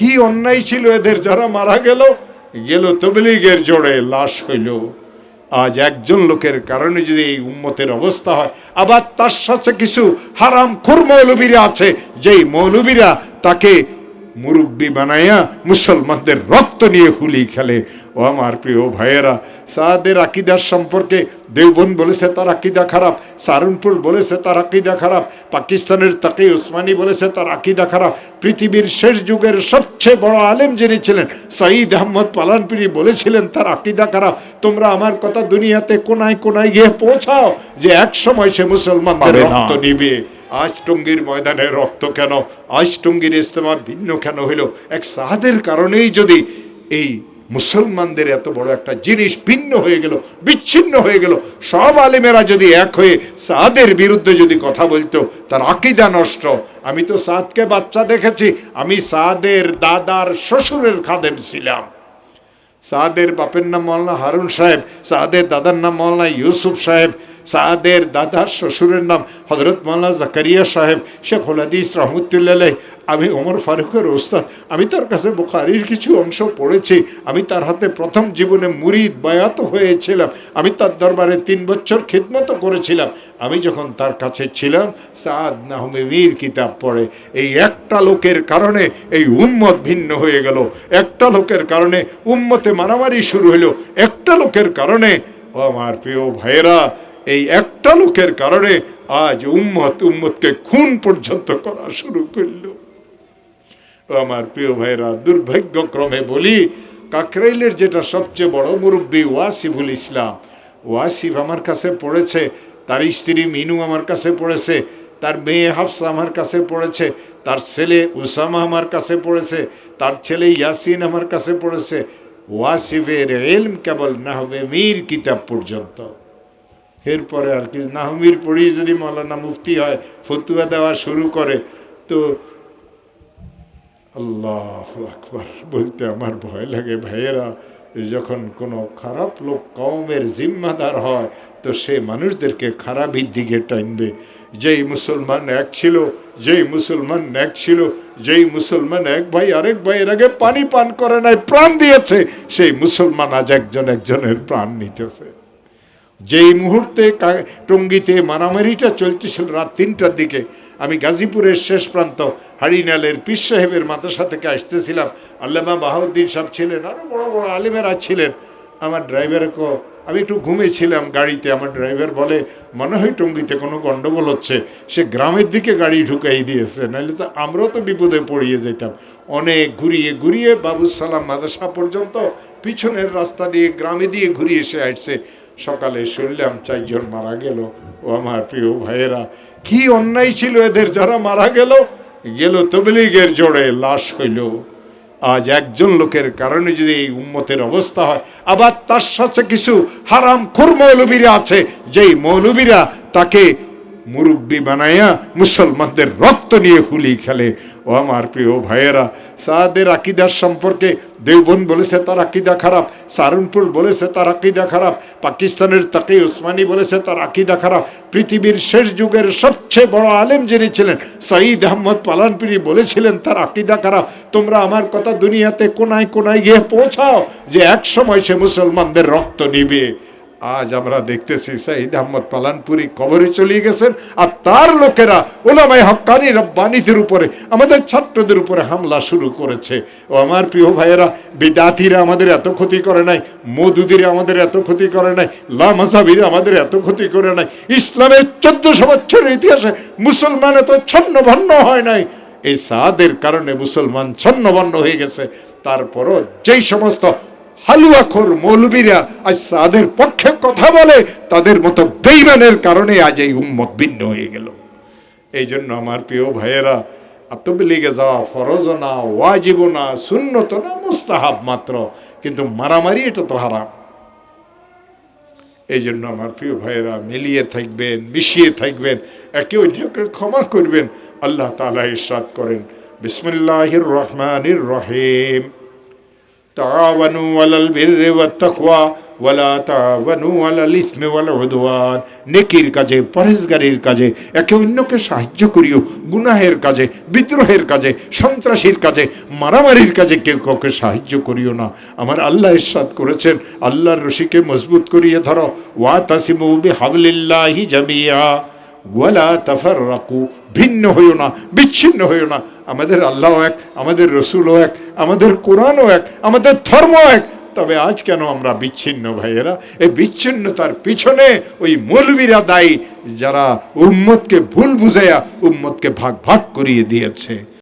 কি অন্যায় ছিল এদের? যারা মারা গেল গেল তবলিগের জোরে লাশ হইল। আজ একজন লোকের কারণে যদি এই উম্মতের অবস্থা হয়, আবার তার সাথে কিছু হারাম খুর মৌলবীরা আছে, যেই মৌলবীরা তাকে মুরব্বী বানাইয়া মুসলমানদের রক্ত নিয়ে হুলি খেলে। ও আমার প্রিয় ভাইয়েরা সাদের আকিদার সম্পর্কে দেওবন্দ বলেছে তার আকিদা খারাপ সারনপুর বলেছে তার আকিদা খারাপ পাকিস্তানের তাকে উসমানী বলেছে তার আকিদা খারাপ। পৃথিবীর শেষ যুগের সবচেয়ে বড় আলেম যিনি ছিলেন সঈদ আহমদ পালানপিরি বলেছিলেন তার আকিদা খারাপ। তোমরা আমার কথা দুনিয়াতে কোনায় কোনায় গিয়ে পৌঁছাও যে এক সময় সে মুসলমানদের পাবে না। রক্ত নিবে। আজ ময়দানে রক্ত কেন? আজ ইস্তেমা ভিন্ন কেন হইল? এক সাহাদের কারণেই যদি এই মুসলমানদের এত বড় একটা জিনিস ভিন্ন হয়ে গেল, বিচ্ছিন্ন হয়ে গেল, সব আলিমেরা যদি এক হয়ে সাদের বিরুদ্ধে যদি কথা বলতো, তার আকিদা নষ্ট। আমি তো সাদকে বাচ্চা দেখেছি, আমি সাদের দাদার শ্বশুরের খাদেম ছিলাম। সাদের বাপের নাম মৌলানা হারুন সাহেব, সাদের দাদার নাম মৌলানা ইউসুফ সাহেব সাদের দাদার শ্বশুরের নাম হজরত মৌলানা জাকারিয়া সাহেব, শেখ হলাদিস রহমতুল্লাহ আমি ওমর ফারুকের ওস্তাদ। আমি তার কাছে বুখারির কিছু অংশ পড়েছি। আমি তার হাতে প্রথম জীবনে মুরিদ বায়াত হয়েছিলাম। আমি তার দরবারে তিন বছর খিদমত করেছিলাম। আমি যখন তার কাছে ছিলাম, সাদ নাহমের কিতাব পড়ে। এই একটা লোকের কারণে এই উম্মত ভিন্ন হয়ে গেল। একটা লোকের কারণে উম্মতে মারামারি শুরু হলো একটা লোকের কারণে, ও আমার প্রিয় ভাইয়েরা এই একটা লোকের কারণে আজ উম্মত উম্মতকে খুন পর্যন্ত করা শুরু করল। আমার প্রিয় ভাইরা দুর্ভাগ্যক্রমে বলি, কাকরাইলের যেটা সবচেয়ে বড় মুরব্বী ওয়াসিফুল ইসলাম, ওয়াসিফ আমার কাছে পড়েছে, তার স্ত্রী মিনু আমার কাছে পড়েছে, তার মেয়ে হাফসা আমার কাছে পড়েছে, তার ছেলে উসামা আমার কাছে পড়েছে, তার ছেলে ইয়াসিন আমার কাছে পড়েছে। ওয়াসিফের এলম কেবল না হবে মীর কিতাব পর্যন্ত। এরপরে আর কি, নাহমির পড়ি যদি মৌলানা মুফতি হয়, ফতুয়া দেওয়া শুরু করে, তো আল্লাহ আকবার বলতে আমার ভয় লাগে, ভাইয়েরা যখন কোনো খারাপ লোক কওমের জিম্মাদার হয়, তো সে মানুষদেরকে খারাপের দিকে টানবে। যেই মুসলমান এক ছিল, যেই মুসলমান এক ছিল, যেই মুসলমান এক ভাই, আরেক ভাইয়ের আগে পানি পান করে নাই, প্রাণ দিয়েছে, সেই মুসলমান আজ একজন একজনের প্রাণ নিতেছে। যেই মুহূর্তে টঙ্গিতে মারামারিটা চলতেছিল রাত তিনটার দিকে, আমি গাজীপুরের শেষ প্রান্ত হারিনালের পীর সাহেবের মাদ্রাসা থেকে আসতেছিলাম। আল্লামা বাহাউদ্দিন সাহেব ছিলেন আরও বড় বড় আলিমেরা ছিলেন। আমার ড্রাইভারকে আমি একটু ঘুমিয়েছিলাম গাড়িতে, আমার ড্রাইভার বলে, মনে হয় টঙ্গিতে কোনো গণ্ডগোল হচ্ছে। সে গ্রামের দিকে গাড়ি ঢুকাই দিয়েছে নাহলে তো আমরাও তো বিপদে পড়িয়ে যেতাম। অনেক ঘুরিয়ে ঘুরিয়ে বাবু সালাম মাদ্রাসা পর্যন্ত পিছনের রাস্তা দিয়ে, গ্রামে দিয়ে ঘুরিয়ে এসে আসছে। সকালে শুনলাম চারজন মারা গেল। ও আমার প্রিয় ভাইয়েরা, কি অন্যায় ছিল এদের যারা মারা গেল? গেল তবলিগের জোরে লাশ হইল। আজ একজন লোকের কারণে যদি এই উন্মতের অবস্থা হয়, আবার তার সাথে কিছু হারাম খুর মৌলবীরা আছে, যেই মৌলবীরা তাকে মুরব্বী বানাইয়া মুসলমানদের রক্ত নিয়ে হুলি খেলে। ও আমার প্রিয় ভাইয়েরা, সাদের আকিদার সম্পর্কে দেওবন্দ বলেছে তার আকিদা খারাপ, সারনপুর বলেছে তার আকিদা খারাপ, পাকিস্তানের তাকে উসমানী বলেছে তার আকিদা খারাপ। পৃথিবীর শেষ যুগের সবচেয়ে বড় আলেম যিনি ছিলেন, সঈদ আহমদ পালানপিরি বলেছিলেন, তার আকিদা খারাপ। তোমরা আমার কথা দুনিয়াতে কোনায় কোনায় গিয়ে পৌঁছাও যে এক সময় সে মুসলমানদের রক্ত নিবে। আজ আমরা দেখতেছি সাইদ আহমদ পালানপুরি কবরে চলে গেছেন আর তার লোকেরা ওলামাই হক্কানি রব্বানিদের উপরে, আমাদের ছাত্রদের উপরে হামলা শুরু করেছে। ও আমার প্রিয় ভাইয়েরা, বিদাতিরা আমাদের এত ক্ষতি করে নাই মধুদিরা আমাদের এত ক্ষতি করে নাই লামাজাবিরা আমাদের এত ক্ষতি করে নাই। ইসলামের চোদ্দশো বছরের ইতিহাসে মুসলমান এত ছন্ন ভন্ন হয় নাই। এই সাদের কারণে মুসলমান ছন্নবন্ন হয়ে গেছে। তারপরও যেই সমস্ত হালুয়াখোর মৌলবীরা আজ তাদের পক্ষে কথা বলে, তাদের মতো বেইমানের কারণে আজ এই উম্মত ভিন্ন হয়ে গেল। এই জন্য আমার প্রিয় ভাইয়েরা আত্মবিলিগে যাওয়া ফরজ না, ওয়াজিব না শূন্যত না, মুস্তাহাব মাত্র, কিন্তু মারামারি এটা তো হারাম। এই জন্য আমার প্রিয় ভাইয়েরা, মিলিয়ে থাকবেন, মিশিয়ে থাকবেন, একে অন্যকে ক্ষমা করবেন, আল্লাহ তালা ইরশাদ করেন। বিসমিল্লাহির রহমানির রহিম। আলাল বিররি ওয়াত তাকওয়া ওয়ালা তাওয়ানু আলাল ইসমি ওয়াল উদওয়ান। নেকির কাজে, পরহেজগারির কাজে, একে অন্যকে সাহায্য করিও, গুনাহের কাজে, বিদ্রোহের কাজে, সন্ত্রাসীর কাজে, মারামারির কাজে কেউ কাউকে সাহায্য করিও না। আমার আল্লাহ ইরশাদ করেছেন, আল্লাহর রশিকে মজবুত করিয়ে ধরো। ওয়া তাসিমু বিহাবলিল্লাহি জামিয়া। ওয়ালা তাফাররাকু, ভিন্ন হইও না, বিচ্ছিন্ন হইও না। আমাদের আল্লাহ এক, আমাদের রসুলও এক, আমাদের কোরআনও এক, আমাদের ধর্ম এক। তবে আজ কেন আমরা বিচ্ছিন্ন ভাইয়েরা? এই বিচ্ছিন্নতার পিছনে ওই মৌলবীরা দায়ী, যারা উম্মতকে ভুল বুঝাইয়া উম্মতকে ভাগ ভাগ করিয়ে দিয়েছে।